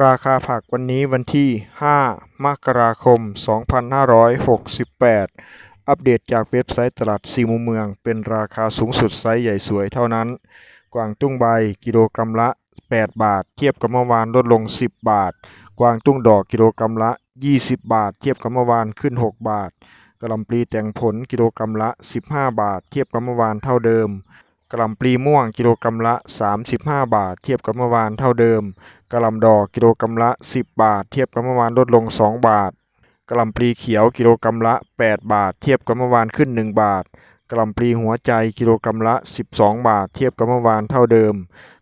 ราคาผักวันนี้วันที่ 5 มกราคม 2568 อัปเดตจากเว็บไซต์ตลาดสีมุมเมือง เป็นราคาสูงสุดไซส์ใหญ่สวยเท่านั้น กวางตุ้งใบกิโลกรัมละ 8 บาท เทียบกับเมื่อวานลดลง 10 บาท กวางตุ้งดอกกิโลกรัมละ 20 บาท เทียบกับเมื่อวานขึ้น 6 บาทกระลำปลีแต่งผลกิโลกรัมละ 15 บาท เทียบกับเมื่อวานเท่าเดิมกระลำปลีม่วงกิโลกรัมละ 35 บาท เทียบกับเมื่อวานเท่าเดิม กะหล่ำดอกกิโลกรัมละ 10 บาท เทียบกับเมื่อวานลดลง 2 บาทกะหล่ำปลีเขียวกิโลกรัมละ 8 บาท เทียบกับเมื่อวานขึ้น 1 บาทกะหล่ำปลีหัวใจกิโลกรัมละ 12 บาท เทียบกับเมื่อวานเท่าเดิม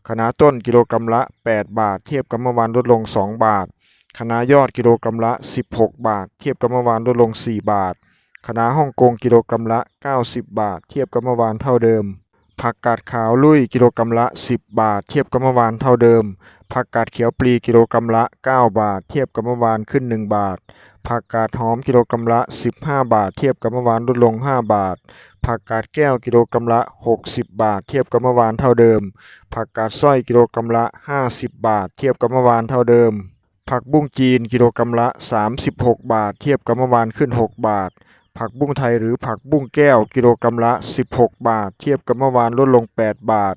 คะน้าต้นกิโลกรัมละ 8 บาท เทียบกับเมื่อวานลดลง 2 บาทคะน้ายอดกิโลกรัมละ 16 บาท เทียบกับเมื่อวานลดลง 4 บาทคะน้าฮ่องกงกิโลกรัมละ 90 บาท เทียบกับเมื่อวานเท่าเดิม ผักกาดขาวลุยกิโลกรัมละ 10 บาท เทียบกับเมื่อวานเท่าเดิม ผักกาดเขียวปลีกิโลกรัมละ 9 บาท เทียบกับเมื่อวานขึ้น 1 บาท ผักกาดหอมกิโลกรัมละ 15 บาท เทียบกับเมื่อวานลดลง 5 บาท ผักกาดแก้วกิโลกรัมละ 60 บาท เทียบกับเมื่อวานเท่าเดิม ผักกาดสร้อยกิโลกรัมละ 50 บาท เทียบกับเมื่อวานเท่าเดิมผักบุ้งจีนกิโลกรัมละ 36 บาท เทียบกับเมื่อวานขึ้น 6 บาท ผักบุ้งไทยหรือผักบุ้งแก้วกิโลกรัมละ 16 บาท เทียบกับเมื่อวานลดลง 8 บาท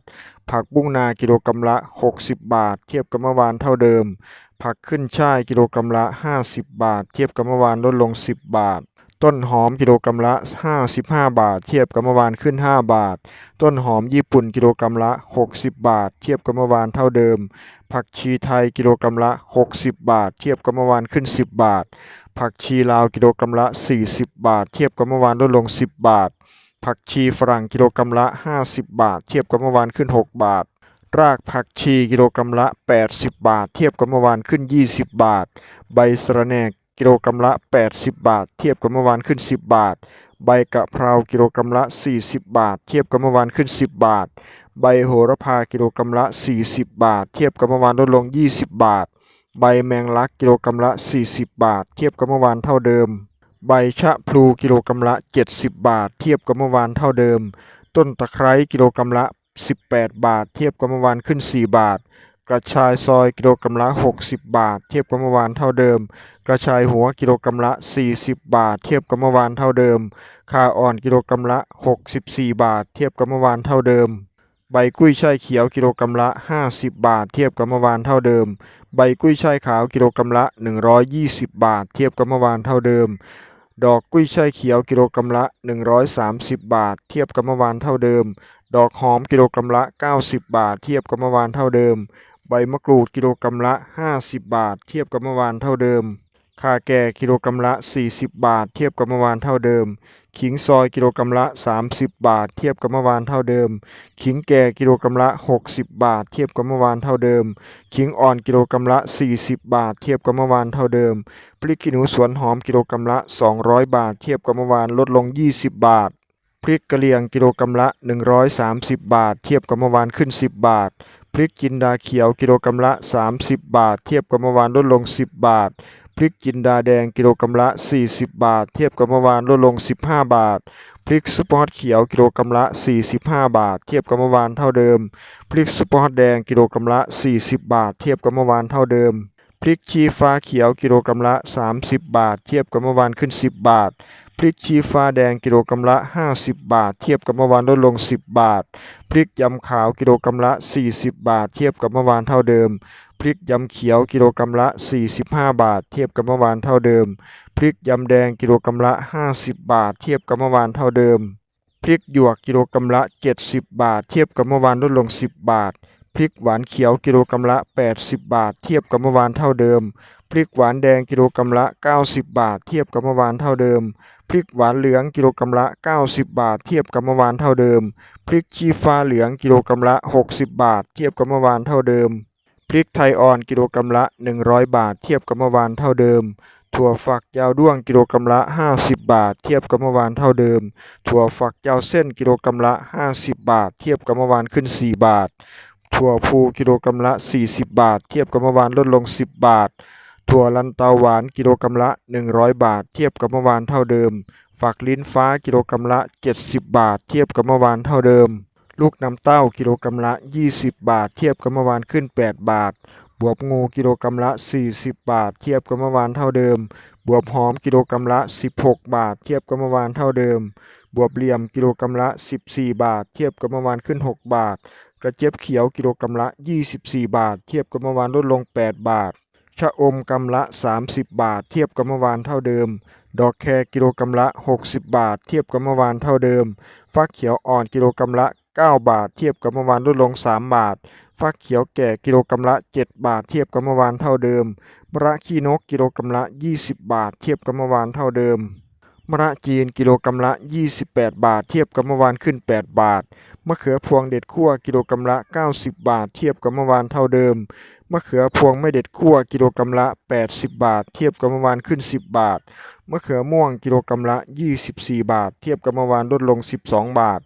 ผักบุ้งนากิโลกรัมละ 60 บาท เทียบกับเมื่อวานเท่าเดิม ผักขึ้นช่ายกิโลกรัมละ 50 บาท เทียบกับเมื่อวานลดลง 10 บาท ต้นหอมกิโลกรัมละ 55 บาท เทียบกับเมื่อวานขึ้น 5 บาท ต้นหอมญี่ปุ่นกิโลกรัมละ 60 บาท เทียบกับเมื่อวานเท่าเดิม ผักชีไทยกิโลกรัมละ 60 บาท เทียบกับเมื่อวานขึ้น 10 บาท ผักชีลาวกิโลกรัมละ 40 บาท เทียบกับเมื่อวานลดลง 10 บาท ผักชีฝรั่งกิโลกรัมละ 50 บาท เทียบกับเมื่อวานขึ้น 6 บาทรากผักชีกิโลกรัมละ 80 บาท เทียบกับเมื่อวานขึ้น 20 บาท ใบสะระแหน่ กิโลกรัมละ 80 บาท เทียบกับเมื่อวานขึ้น 10 บาท ใบกะเพรากิโลกรัมละ 40 บาท เทียบกับเมื่อวานขึ้น 10 บาท ใบโหระพากิโลกรัมละ 40 บาท เทียบกับเมื่อวานลดลง 20 บาท ใบแมงลักกิโลกรัมละ 40 บาท เทียบกับเมื่อวานเท่าเดิม ใบชะพลูกิโลกรัมละ 70 บาท เทียบกับเมื่อวานเท่าเดิม ต้นตะไคร้กิโลกรัมละ 18 บาท เทียบกับเมื่อวานขึ้น 4 บาท กระชายซอยกิโลกรัมละ 60 บาท เทียบกับเมื่อวานเท่าเดิม กระชายหัวกิโลกรัมละ 40 บาท เทียบกับเมื่อวานเท่าเดิมข่าอ่อนกิโลกรัมละ 64 บาท เทียบกับเมื่อวานเท่าเดิม ใบกุ้ยช่ายเขียวกิโลกรัมละ 50 บาท เทียบกับเมื่อวานเท่าเดิม ใบกุ้ยช่ายขาวกิโลกรัมละ 120 บาท เทียบกับเมื่อวานเท่าเดิม ดอกกุ้ยช่ายเขียวกิโลกรัมละ 130 บาท เทียบกับเมื่อวานเท่าเดิม ดอกหอมกิโลกรัมละ 90 บาท เทียบกับเมื่อวานเท่าเดิม ใบมะกรูดกิโลกรัมละ 50 บาท เทียบกับเมื่อวานเท่าเดิมข่าแก่กิโลกรัมละ 40 บาท เทียบกับเมื่อวานเท่าเดิม ขิงซอยกิโลกรัมละ 30 บาท เทียบกับเมื่อวานเท่าเดิม ขิงแก่กิโลกรัมละ 60 บาท เทียบกับเมื่อวานเท่าเดิม ขิงอ่อนกิโลกรัมละ 40 บาท เทียบกับเมื่อวานเท่าเดิม พริกขี้หนูสวนหอมกิโลกรัมละ 200 บาท เทียบกับเมื่อวานลดลง 20 บาท พริกกะเหรี่ยงกิโลกรัมละ 130 บาท เทียบกับเมื่อวานขึ้น 10 บาท พริกจินดาเขียวกิโลกรัมละ 30 บาท เทียบกับเมื่อวานลดลง 10 บาท พริกจินดาแดงกิโลกรัมละ 40 บาท เทียบกับเมื่อวานลดลง 15 บาท พริกซุปเปอร์ฮอตเขียวกิโลกรัมละ 45 บาท เทียบกับเมื่อวานเท่าเดิม พริกซุปเปอร์ฮอตแดงกิโลกรัมละ 40 บาท เทียบกับเมื่อวานเท่าเดิมพริกชี้ฟ้าเขียวกิโลกรัมละ 30 บาท เทียบกับเมื่อวานขึ้น 10 บาท พริกชี้ฟ้าแดงกิโลกรัมละ 50 บาท เทียบกับเมื่อวานลดลง 10 บาท พริกยำขาวกิโลกรัมละ 40 บาท เทียบกับเมื่อวานเท่าเดิม พริกยำเขียวกิโลกรัมละ 45 บาท เทียบกับเมื่อวานเท่าเดิม พริกยำแดงกิโลกรัมละ 50 บาท เทียบกับเมื่อวานเท่าเดิม พริกหยวกกิโลกรัมละ 70 บาท เทียบกับเมื่อวานลดลง 10 บาท พริกหวานเขียวกิโลกรัมละ 80 บาท เทียบกับเมื่อวานเท่าเดิม พริกหวานแดงกิโลกรัมละ 90 บาท เทียบกับเมื่อวานเท่าเดิม พริกหวานเหลืองกิโลกรัมละ 90 บาท เทียบกับเมื่อวานเท่าเดิม พริกชี้ฟ้าเหลืองกิโลกรัมละ 60 บาท เทียบกับเมื่อวานเท่าเดิม พริกไทยอ่อนกิโลกรัมละ 100 บาท เทียบกับเมื่อวานเท่าเดิมถั่วฝักยาวด้วงกิโลกรัมละ 50 บาท เทียบกับเมื่อวานเท่าเดิม ถั่วฝักยาวเส้นกิโลกรัมละ 50 บาท เทียบกับเมื่อวานขึ้น 4 บาท ถั่วพูกิโลกรัมละ 40 บาท เทียบกับเมื่อวานลดลง 10 บาท ถั่วลันเตาหวานกิโลกรัมละ 100 บาท เทียบกับเมื่อวานเท่าเดิม ฝักลิ้นฟ้ากิโลกรัมละ 70 บาท เทียบกับเมื่อวานเท่าเดิม ลูกน้ำเต้ากิโลกรัมละ 20 บาท เทียบกับเมื่อวานขึ้น 8 บาท บวบงูกิโลกรัมละ 40 บาท เทียบกับเมื่อวานเท่าเดิม บวบหอมกิโลกรัมละ 16 บาท เทียบกับเมื่อวานเท่าเดิม บวบเหลี่ยมกิโลกรัมละ 14 บาท เทียบกับเมื่อวานขึ้น 6 บาท กระเจี๊ยบเขียวกิโลกรัมละ 24 บาท เทียบกับเมื่อวานลดลง 8 บาท ชะอมกำละ 30 บาท เทียบกับเมื่อวานเท่าเดิม ดอกแครกิโลกรัมละ 60 บาท เทียบกับเมื่อวานเท่าเดิม ฟักเขียวอ่อนกิโลกรัมละ 9 บาท เทียบกับเมื่อวานลดลง 3 บาท ฟักเขียวแก่กิโลกรัมละ 7 บาท เทียบกับเมื่อวานเท่าเดิมมะระขี้นกกิโลกรัมละ 20 บาท เทียบกับเมื่อวานเท่าเดิม มะระจีนกิโลกรัมละ 28 บาท เทียบกับเมื่อวานขึ้น 8 บาท มะเขือพวงเด็ดคั่วกิโลกรัมละ 90 บาท เทียบกับเมื่อวานเท่าเดิม มะเขือพวงไม่เด็ดคั่วกิโลกรัมละ 80 บาท เทียบกับเมื่อวานขึ้น 10 บาท มะเขือม่วงกิโลกรัมละ 24 บาท เทียบกับเมื่อวานลดลง 12 บาท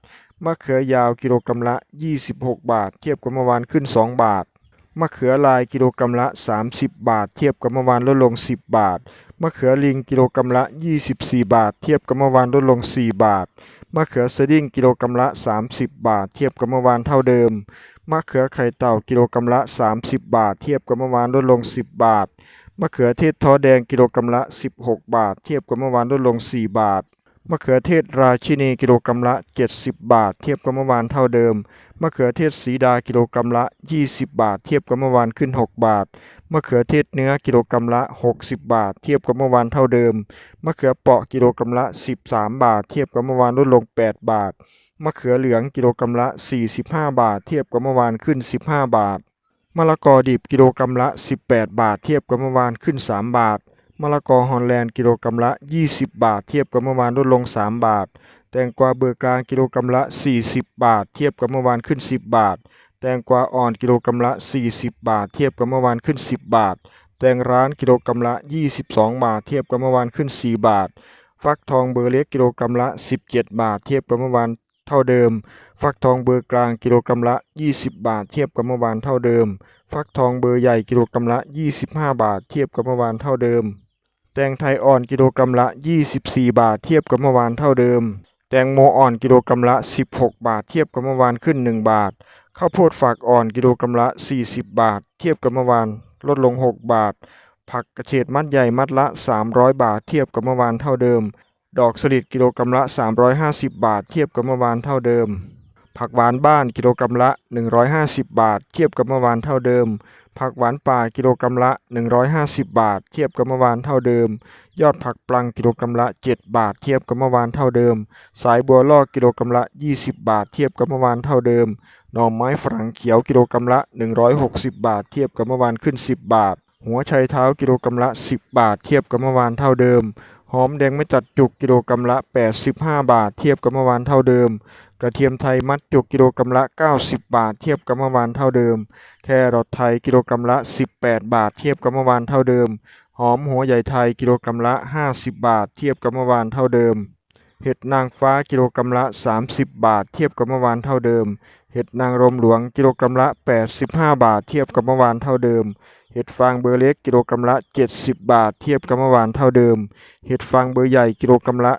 มะเขือยาวกิโลกรัมละ 26 บาท เทียบกับเมื่อวานขึ้น 2 บาท มะเขือลายกิโลกรัมละ 30 บาท เทียบกับเมื่อวานลดลง 10 บาท มะเขือลิงกิโลกรัมละ 24 บาท เทียบกับเมื่อวานลดลง 4 บาท มะเขือสดิ้งกิโลกรัมละ 30 บาท เทียบกับเมื่อวานเท่าเดิม มะเขือไข่เต่ากิโลกรัมละ 30 บาท เทียบกับเมื่อวานลดลง 10 บาท มะเขือเทศท้อแดงกิโลกรัมละ 16 บาท เทียบกับเมื่อวานลดลง 4 บาท มะเขือเทศราชินีกิโลกรัมละ 70 บาท เทียบกับเมื่อวานเท่าเดิม มะเขือเทศสีดากิโลกรัมละ 20 บาท เทียบกับเมื่อวานขึ้น 6 บาท มะเขือเทศเนื้อกิโลกรัมละ 60 บาท เทียบกับเมื่อวานเท่าเดิม มะเขือเปาะกิโลกรัมละ 13 บาท เทียบกับเมื่อวานลดลง 8 บาท มะเขือเหลืองกิโลกรัมละ 45 บาท เทียบกับเมื่อวานขึ้น 15 บาท มะละกอดิบกิโลกรัมละ 18 บาท เทียบกับเมื่อวานขึ้น 3 บาท มะละกอฮอลแลนด์กิโลกรัมละ 20 บาท เทียบกับเมื่อวานลดลง 3 บาท แตงกวาเบอร์กลางกิโลกรัมละ 40 บาท เทียบกับเมื่อวานขึ้น 10 บาท แตงกวาอ่อนกิโลกรัมละ 40 บาท เทียบกับเมื่อวานขึ้น 10 บาท แตงร้านกิโลกรัมละ 22 บาท เทียบกับเมื่อวานขึ้น 4 บาท ฟักทองเบอร์เล็กกิโลกรัมละ 17 บาท เทียบกับเมื่อวานเท่าเดิม ฟักทองเบอร์กลางกิโลกรัมละ 20 บาท เทียบกับเมื่อวานเท่าเดิม ฟักทองเบอร์ใหญ่กิโลกรัมละ 25 บาท เทียบกับเมื่อวานเท่าเดิม แตงไทยอ่อนกิโลกรัมละ 24 บาทเทียบกับเมื่อวานเท่าเดิม แตงโมอ่อนกิโลกรัมละ 16 บาทเทียบกับเมื่อวานขึ้น 1 บาท ข้าวโพดฝากอ่อนกิโลกรัมละ 40 บาท เทียบกับเมื่อวานลดลง 6 บาท ผักกระเฉดมัดใหญ่มัดละ 300 บาทเทียบกับเมื่อวานเท่าเดิม ดอกสลิดกิโลกรัมละ 350 บาทเทียบกับเมื่อวานเท่าเดิม ผักหวานบ้านกิโลกรัมละ 150 บาท เทียบกับเมื่อวานเท่าเดิม ผักหวานป่ากิโลกรัมละ 150 บาท เทียบกับเมื่อวานเท่าเดิม ยอดผักปลังกิโลกรัมละ 7 บาท เทียบกับเมื่อวานเท่าเดิม สายบัวลอกกิโลกรัมละ 20 บาท เทียบกับเมื่อวานเท่าเดิม หน่อไม้ฝรั่งเขียวกิโลกรัมละ 160 บาท เทียบกับเมื่อวานขึ้น 10 บาท หัวไชเท้ากิโลกรัมละ 10 บาท เทียบกับเมื่อวานเท่าเดิม หอมแดงไม่จัดจุกกิโลกรัมละ 85 บาท เทียบกับเมื่อวานเท่าเดิม กระเทียมไทยมัดจุกกิโลกรัมละ 90 บาท เทียบกับเมื่อวานเท่าเดิม แครอทไทยกิโลกรัมละ 18 บาท เทียบกับเมื่อวานเท่าเดิม หอมหัวใหญ่ไทยกิโลกรัมละ 50 บาท เทียบกับเมื่อวานเท่าเดิม เห็ดนางฟ้ากิโลกรัมละ 30 บาท เทียบกับเมื่อวานเท่าเดิม เห็ดนางรมหลวงกิโลกรัมละ 85 บาท เทียบกับเมื่อวานเท่าเดิม เห็ดฟางเบอร์เล็กกิโลกรัมละ 70 บาท เทียบกับเมื่อวานเท่าเดิม เห็ดฟางเบอร์ใหญ่กิโลกรัมละ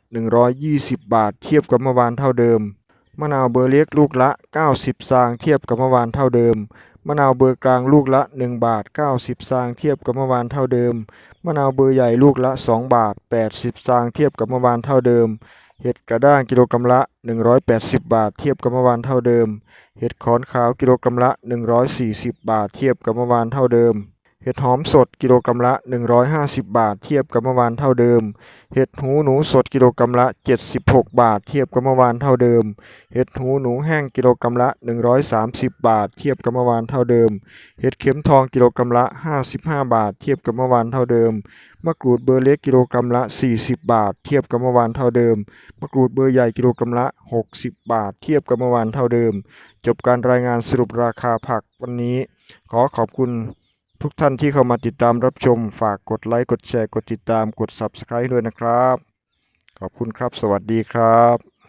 120 บาท เทียบกับเมื่อวานเท่าเดิม มะนาวเบอร์เล็กลูกละ 90 ซาง เทียบกับเมื่อวานเท่าเดิม มะนาวเบอร์กลางลูกละ 1 บาท 90 ซาง เทียบกับเมื่อวานเท่าเดิม มะนาวเบอร์ใหญ่ลูกละ 2 บาท 80 ซาง เทียบกับเมื่อวานเท่าเดิม เห็ดกระด้างกิโลกรัมละ 180 บาท เทียบกับเมื่อวานเท่าเดิม เห็ดขอนขาวกิโลกรัมละ 140 บาท เทียบกับเมื่อวานเท่าเดิม เห็ดหอมสดกิโลกรัมละ 150 บาท เทียบกับเมื่อวานเท่าเดิม เห็ดหูหนูสดกิโลกรัมละ 76 บาท เทียบกับเมื่อวานเท่าเดิม เห็ดหูหนูแห้งกิโลกรัมละ 130 บาท เทียบกับเมื่อวานเท่าเดิม เห็ดเข็มทองกิโลกรัมละ 55 บาท เทียบกับเมื่อวานเท่าเดิม มะกรูดเบอร์เล็กกิโลกรัมละ 40 บาท เทียบกับเมื่อวานเท่าเดิม มะกรูดเบอร์ใหญ่กิโลกรัมละ 60 บาท เทียบกับเมื่อวานเท่าเดิม จบการรายงานสรุปราคาผักวันนี้ ขอขอบคุณ ทุกท่านที่เข้ามาติดตามรับชม ฝากกดไลค์ กดแชร์ กดติดตาม กด Subscribe ด้วยนะครับ ขอบคุณครับ สวัสดีครับ